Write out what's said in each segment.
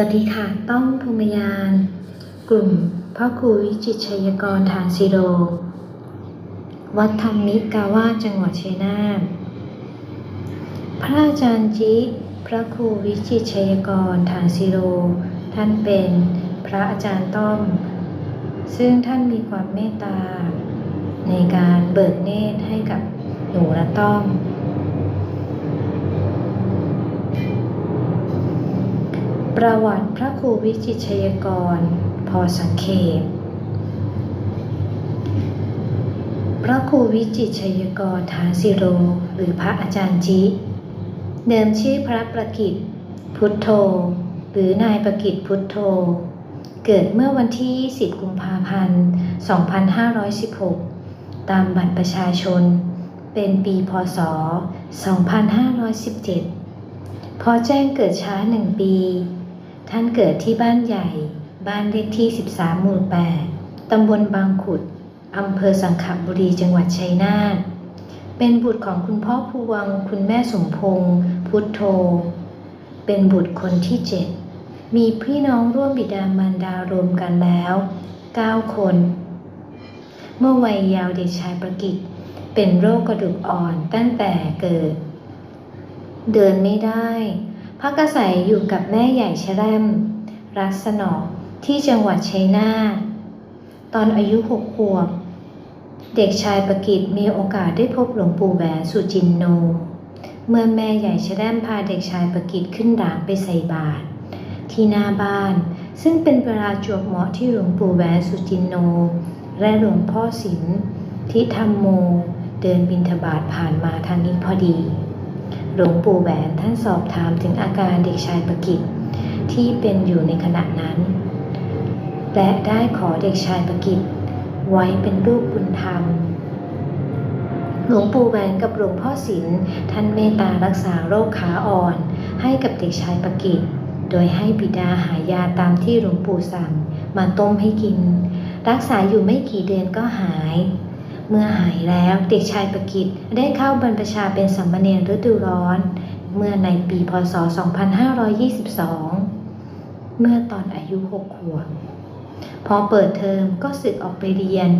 วัสดีค่ะ ต้องภูมิยาน กลุ่มพ่อครูวิจิตรชัยกรฐานซิโร วัดธรรมิกาวาจังหวัดชัยนาท พระอาจารย์จิ พระครูวิจิตรชัยกรฐานซิโร ท่านเป็นพระอาจารย์ต้อม ซึ่งท่านมีความเมตตา ในการเบิกเนตรให้กับหนูและต้อม ประวัติพระครูวิจิตรชัยกร พอสังเขปพระครูวิจิตรชัยกรฐานสิโร หรือพระอาจารย์จิ เดิมชื่อพระประกิตพุทโธ หรือนายประกิตพุทโธ เกิดเมื่อวันที่ 20 กุมภาพันธ์ 2516 ตามบัตรประชาชน เป็นปีพศ 2517 พอแจ้งเกิดช้าหนึ่งปี ท่านเกิดที่บ้านใหญ่ บ้านเลขที่ 13 หมู่ 8 ตำบลบางขุด อำเภอสังขบุรี จังหวัดชัยนาท เป็นบุตรของคุณพ่อพวง คุณแม่สมพงษ์ พุทโธ เป็นบุตรคนที่เจ็ด มีพี่น้องร่วมบิดามารดารวมกันแล้ว 9 คน เมื่อวัยยาวเด็กชายประกิตเป็นโรคกระดูกอ่อนตั้งแต่เกิด เดินไม่ได้ พักอาศัยอยู่กับแม่ใหญ่ชะแรมรักสนองที่จังหวัดชัยนาทตอนอายุหกขวบ เด็กชายประกิตมีโอกาสได้พบหลวงปู่แหวนสุจินโน เมื่อแม่ใหญ่ชะแรมพาเด็กชายประกิตขึ้นด่างไปใส่บาตรที่หน้าบ้าน ซึ่งเป็นเวลาจวบเหมาะที่หลวงปู่แหวนสุจินโน และหลวงพ่อศิลป์ที่ทำโม เดินบินทบาทผ่านมาทางนี้พอดี หลวงปู่แหวนท่านสอบถามถึงอาการเด็กชายประกิตที่เป็นอยู่ในขณะนั้น และได้ขอเด็กชายประกิตไว้เป็นลูกบุญธรรม หลวงปู่แหวนกับหลวงพ่อศิลป์ท่านเมตตารักษาโรคขาอ่อน ให้กับเด็กชายประกิตโดยให้บิดาหายาตามที่หลวงปู่สั่งมาต้มให้กิน รักษาอยู่ไม่กี่เดือนก็หาย เมื่อหายแล้วเด็กชายประกิตได้เข้าบรรพชาเป็นสัมมาเนรฤดูร้อน เมื่อในปีพศ 2522 เมื่อตอนอายุหกขวบ พอเปิดเทอมก็สึกออกไปเรียน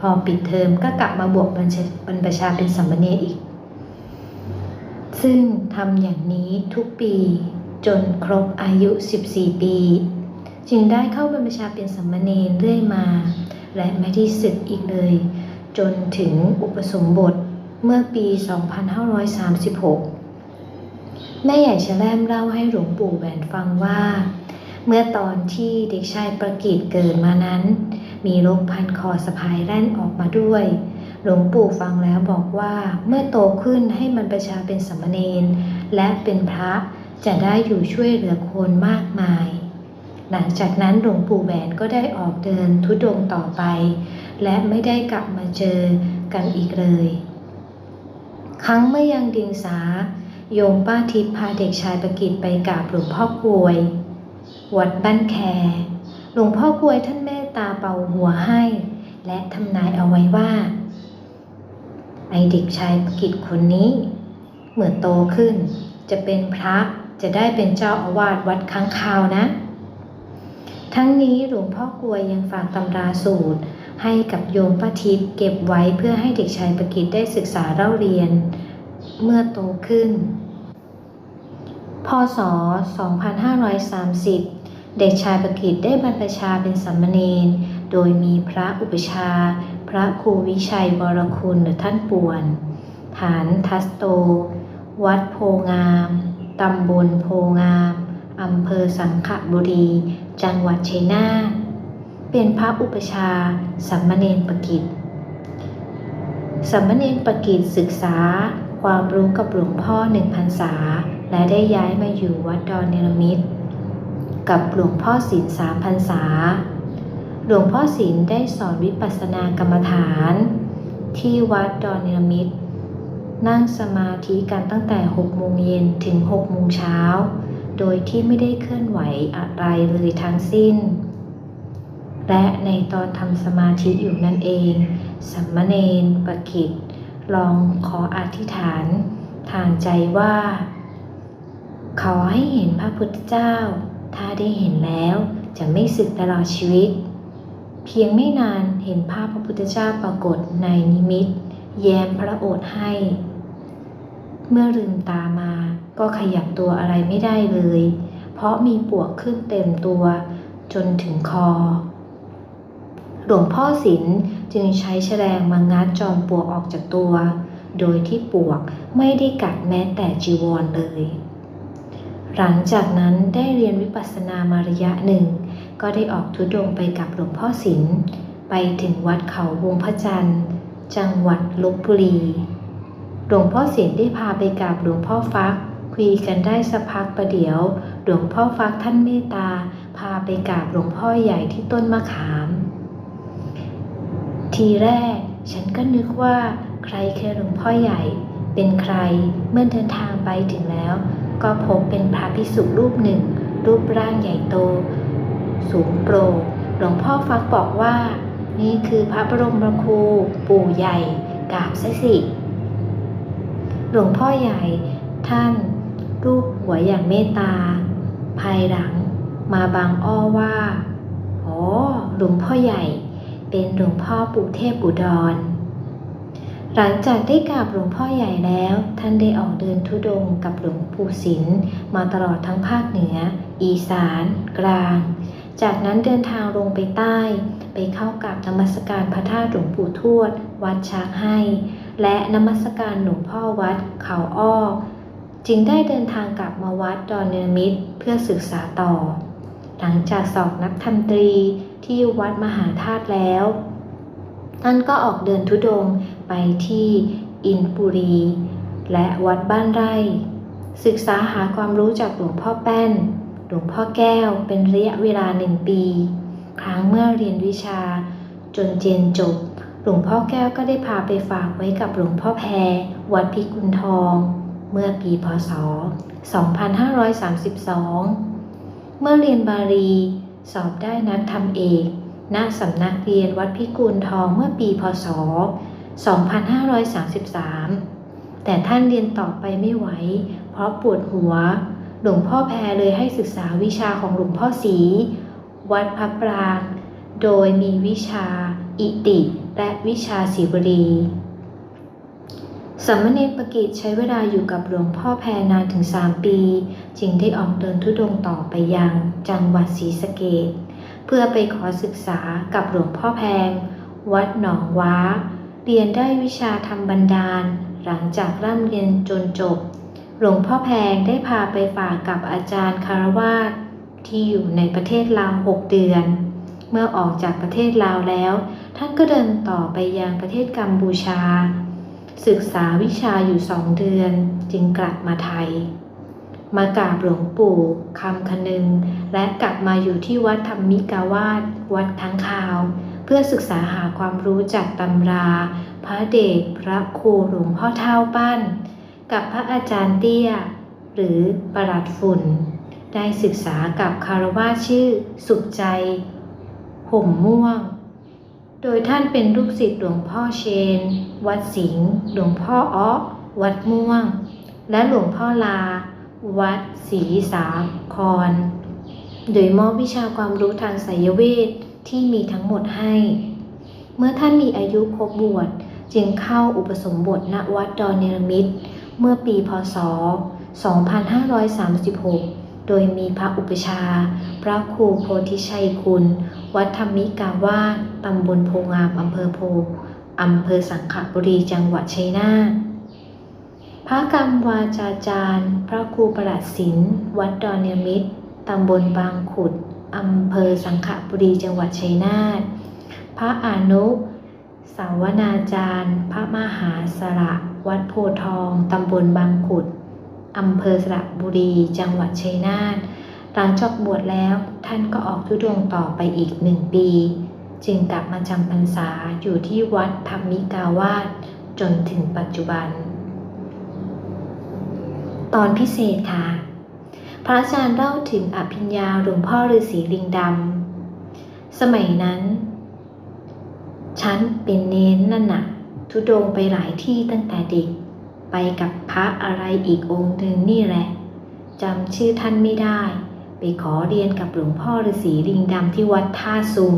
พอปิดเทอมก็กลับมาบวชบรรพบรรพชาเป็นสัมมาเนรอีก ซึ่งทำอย่างนี้ทุกปีจนครบอายุ 14 ปี จึงได้เข้าบรรพชาเป็นสัมมาเนรเรื่อยมา และไม่ได้สึกอีกเลย จนถึงอุปสมบทเมื่อปี 2536 แม่ใหญ่ชะแลมเล่าให้หลวงปู่แหวนฟังว่า เมื่อตอนที่เด็กชายประกิตเกิดมานั้น มีโรคพันคอสะพายแล่นออกมาด้วย หลวงปู่ฟังแล้วบอกว่าเมื่อโตขึ้นให้มันประชาเป็นสามเณรและเป็นพระจะได้อยู่ช่วยเหลือคนมากมาย หลังจากนั้นหลวงปู่แหวนก็ได้ออกเดินทุดงค์ต่อไป และไม่ได้กลับมาเจอกันอีกเลย ครั้งเมื่อยังดิงสา โยมป้าทิพย์พาเด็กชายประกิตไปกราบหลวงพ่อกลวย วัดบ้านแค หลวงพ่อกลวยท่านเมตตาเป่าหัวให้ และทำนายเอาไว้ว่า ไอเด็กชายประกิตคนนี้ เมื่อโตขึ้น จะเป็นพระจะได้เป็นเจ้าอาวาสวัดค้างคาวนะทั้งนี้หลวงพ่อกลวยยังฝากตำราสูตร ให้กับโยมป้าทิพย์เก็บไว้เพื่อให้เด็กชายประกิตได้ศึกษาเล่าเรียน เมื่อโตขึ้น พศ 2530 เด็กชายประกิตได้บรรพชาเป็นสัมมเนรโดยมีพระอุปชา พระครูวิชัยวรคุณหรือท่านป่วน ฐานทัสโต วัดโพงาม ตำบลโพงาม อำเภอสังขบุรี จังหวัดชัยนาท เป็นพระอุปชาสัมมเนรประกิตสัมมเนรประกิตศึกษาความรู้กับหลวงพ่อหนึ่งพรรษา และได้ย้ายมาอยู่วัดดอนเนรมิตร กับหลวงพ่อศีลสามพรรษา หลวงพ่อศีลได้สอนวิปัสสนากรรมฐาน ที่วัดดอนเนรมิตร นั่งสมาธิกันตั้งแต่6โมงเย็นถึง6โมงเช้า โดยที่ไม่ได้เคลื่อนไหวอะไรเลยทั้งสิ้น และในตอนทำสมาธิอยู่นั่นเอง สัมมเนรประกิตลองขออธิษฐาน ทางใจว่า ขอให้เห็นพระพุทธเจ้า ถ้าได้เห็นแล้วจะไม่สึกตลอดชีวิต เพียงไม่นานเห็นภาพพระพุทธเจ้าปรากฏในนิมิต แย้มพระโอษฐ์ให้ เมื่อลืมตามาก็ขยับตัวอะไรไม่ได้เลย เพราะมีปวกขึ้นเต็มตัวจนถึงคอ หลวงพ่อศิลจึงใช้แฉลงมางัดจอมปลวกออกจากตัว โดยที่ปลวกไม่ได้กัดแม้แต่จีวรเลย หลังจากนั้นได้เรียนวิปัสสนามาระยะหนึ่ง ก็ได้ออกทุดงไปกับหลวงพ่อศิลไปถึงวัดเขาวงพระจันทร์ จังหวัดลบบุรี หลวงพ่อศิลได้พาไปกับหลวงพ่อฟัก คุยกันได้สักพักประเดี๋ยว หลวงพ่อฟักท่านเมตตา พาไปกราบหลวงพ่อใหญ่ที่ต้นมะขาม ทีแรก ฉันก็นึกว่าใครคือหลวงพ่อใหญ่ เป็นใครเมื่อเดินทางไปถึงแล้ว ก็พบเป็นพระภิกษุรูปหนึ่ง รูปร่างใหญ่โต สูงโปร่งหลวงพ่อฟักบอกว่า นี่คือพระบรมครูปู่ใหญ่กราบซะสิ หลวงพ่อใหญ่ ท่านรูปหัวอย่างเมตตา ภายหลังมาบางอ้อว่า อ๋อหลวงพ่อใหญ่ เป็นหลวงพ่อปู่เทพอุดร หลังจากได้กราบหลวงพ่อใหญ่แล้ว ท่านได้ออกเดินทุดงกับหลวงปู่ศิลป์มาตลอดทั้งภาคเหนือ อีสาน กลาง จากนั้นเดินทางลงไปใต้ ไปเข้ากับนมัสการพระธาตุหลวงปู่ทวด วัดช้างให้ และนมัสการหลวงพ่อวัดเขาอ้อจึงได้เดินทางกลับมาวัดดอนเนรมิตรเพื่อศึกษาต่อ หลังจากสอบนักธรรมตรี ที่วัดมหาธาตุแล้ว ท่านก็ออกเดินทุดงไปที่อินบุรี และวัดบ้านไร่ ศึกษาหาความรู้จากหลวงพ่อแป้น หลวงพ่อแก้วเป็นระยะเวลาหนึ่งปี ครั้งเมื่อเรียนวิชา จนเจนจบ หลวงพ่อแก้วก็ได้พาไปฝากไว้กับหลวงพ่อแพรวัดพิกุลทอง เมื่อปีพศ 2532 เมื่อเรียนบาลี สอบได้นักธรรมเอกณสำนักเรียนวัดพิกุลทองเมื่อปีพศ 2533 แต่ท่านเรียนต่อไปไม่ไหว เพราะปวดหัว หลวงพ่อแพรเลยให้ศึกษาวิชาของหลวงพ่อศรีวัดพระปราง โดยมีวิชา อิติ และวิชาศิวรี สามเณรประกิตใช้เวลาอยู่กับหลวงพ่อแพรนานถึง 3 ปี จึงได้ออกเดินทุดงค์ต่อไปยังจังหวัดศรีสะเกษเพื่อไปขอศึกษากับหลวงพ่อแพง วัดหนองว้า เรียนได้วิชาทำบันดาล หลังจากร่ำเรียนจนจบ หลวงพ่อแพงได้พาไปฝากกับอาจารย์คารวาสที่อยู่ในประเทศลาวหกเดือน เมื่อออกจากประเทศลาวแล้ว ท่านก็เดินต่อไปยังประเทศกัมพูชา ศึกษาวิชาอยู่สองเดือนจึงกลับมาไทย มากราบหลวงปู่คำคนึง และกลับมาอยู่ที่วัดธรรมิกาวาสวัดทั้างคาว เพื่อศึกษาหาความรู้จากตำรา พระเดชพระครูหลวงพ่อเท่าปั้น กับพระอาจารย์เตี้ย หรือประหลัดฝุ่น ได้ศึกษากับคารวาชื่อสุขใจ ห่มม่วง โดยท่านเป็นลูกศิษย์หลวงพ่อเชน วัดสิงห์ หลวงพ่ออ้อ วัดม่วง และหลวงพ่อลา วัดศรีสาคร โดยมอบวิชาความรู้ทางไสยเวทที่มีทั้งหมดให้ เมื่อท่านมีอายุครบบวชจึงเข้าอุปสมบทณวัดดอนเนรมิตรเมื่อปีพศ 2536 โดยมีพระอุปชา พระครูโพธิชัยคุณ วัดธรรมิกาวาสตำบลโพงามอำเภอโพอำเภอสังขบุรีจังหวัดชัยนาทพระกรรมวาจาจารย์ พระครูประหลัดศิลป์วัดดอนเนมิตรตำบลบางขุดอำเภอสังขบุรีจังหวัดชัยนาทพระอานุสาวนาจารย์ พระมหาสระ วัดโพทอง ตำบลบางขุด อำเภอสระบุรี จังหวัดชัยนาทหลังจากบวชแล้วท่านก็ออกทุดงต่อไปอีกหนึ่งปี จึงกลับมาจำพรรษาอยู่ที่วัดธรรมิกาวาสจนถึงปัจจุบัน ตอนพิเศษค่ะ พระอาจารย์เล่าถึงอภิญญาหลวงพ่อฤาษีลิงดำสมัยนั้น ฉันเป็นเน้นนั่นนะทุดงไปหลายที่ตั้งแต่เด็ก ไปกับพระอะไรอีกองค์หนึ่งนี่แหละจำชื่อท่านไม่ได้ ไปขอเรียนกับหลวงพ่อฤาษีลิงดำที่วัดท่าซุง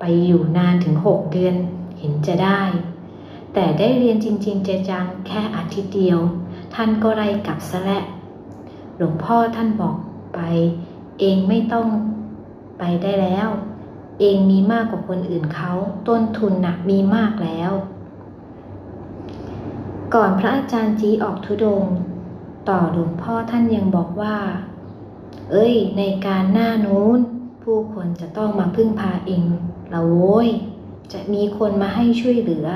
ไปอยู่นานถึงหกเดือนเห็นจะได้ แต่ได้เรียนจริงๆจจังๆแค่อาทิตย์เดียว ท่านก็ไล่กลับซะและ หลวงพ่อท่านบอกไป เองไม่ต้องไปได้แล้ว เองมีมากกว่าคนอื่นเขาต้นทุนหนักมีมากแล้ว ก่อนพระอาจารย์จีออกทุดง ต่อหลวงพ่อท่านยังบอกว่า เอ้ย ในการหน้านู้น ผู้คนจะต้องมาพึ่งพาเองละโว้ย จะมีคนมาให้ช่วยเหลือ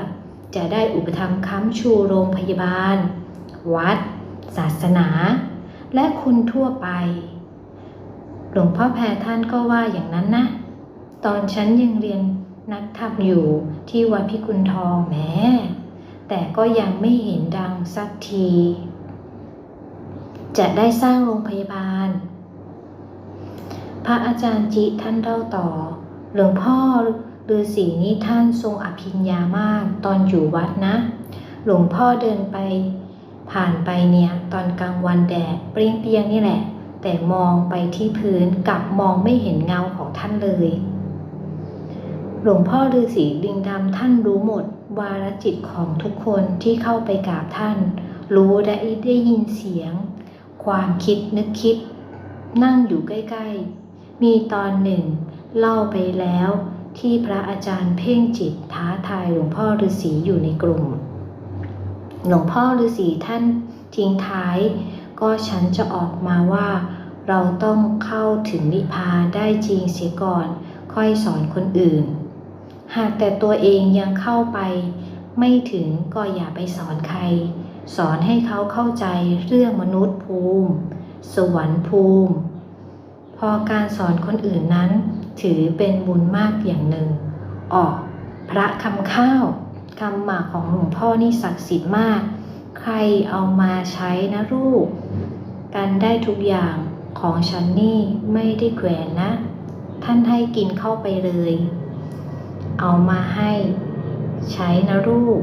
จะได้อุปถัมภ์ค้ำชูโรงพยาบาล วัด ศาสนา และคุณทั่วไป หลวงพ่อแพรท่านก็ว่าอย่างนั้นนะ ตอนฉันยังเรียนนักธรรมอยู่ที่วัดพิกุลทองแหม แต่ก็ยังไม่เห็นดังสักที จะได้สร้างโรงพยาบาล พระอาจารย์จิท่านเล่าต่อ หลวงพ่อฤาษีนี้ท่านทรงอภิญญามากตอนอยู่วัดนะ หลวงพ่อเดินไป ผ่านไปเนี่ย ตอนกลางวันแดดเปรี้ยงเปียงๆนี่แหละ แต่มองไปที่พื้นกลับมองไม่เห็นเงาของท่านเลย หลวงพ่อฤาษีลิงดำท่านรู้หมด วาลจิตของทุกคนที่เข้าไปกราบท่าน รู้และได้ยินเสียง ความคิดนึกคิด นั่งอยู่ใกล้ๆ มีตอนหนึ่ง เล่าไปแล้วที่พระอาจารย์เพ่งจิตท้าทายหลวงพ่อฤาษีอยู่ในกลุ่ม หลวงพ่อฤาษีท่านทิ้งท้าย ก็ฉันจะออกมาว่า เราต้องเข้าถึงนิพพานได้จริงเสียก่อน ค่อยสอนคนอื่น หากแต่ตัวเองยังเข้าไป ไม่ถึงก็อย่าไปสอนใคร สอนให้เขาเข้าใจเรื่องมนุษย์ภูมิ สวรรค์ภูมิ พอการสอนคนอื่นนั้น ถือเป็นบุญมากอย่างหนึ่งออกพระคำข้าวคำหมากของหลวงพ่อนี่ศักดิ์สิทธิ์มาก ใครเอามาใช้นะลูกกันได้ทุกอย่างของฉันนี่ไม่ได้แขวนนะ ท่านให้กินเข้าไปเลย เอามาให้ใช้นะลูก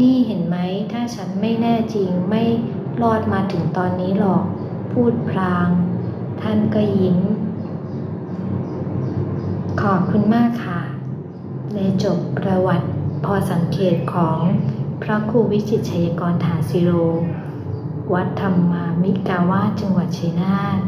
นี่เห็นไหมถ้าฉันไม่แน่จริงไม่รอดมาถึงตอนนี้หรอก พูดพลาง ท่านก็ยิ้ม ขอบคุณมากค่ะ ในจบประวัติพอสังเกตของพระครูวิจิตรชัยกรฐานสิโร วัดธรรมามิกาวาจังหวัดชัยนาท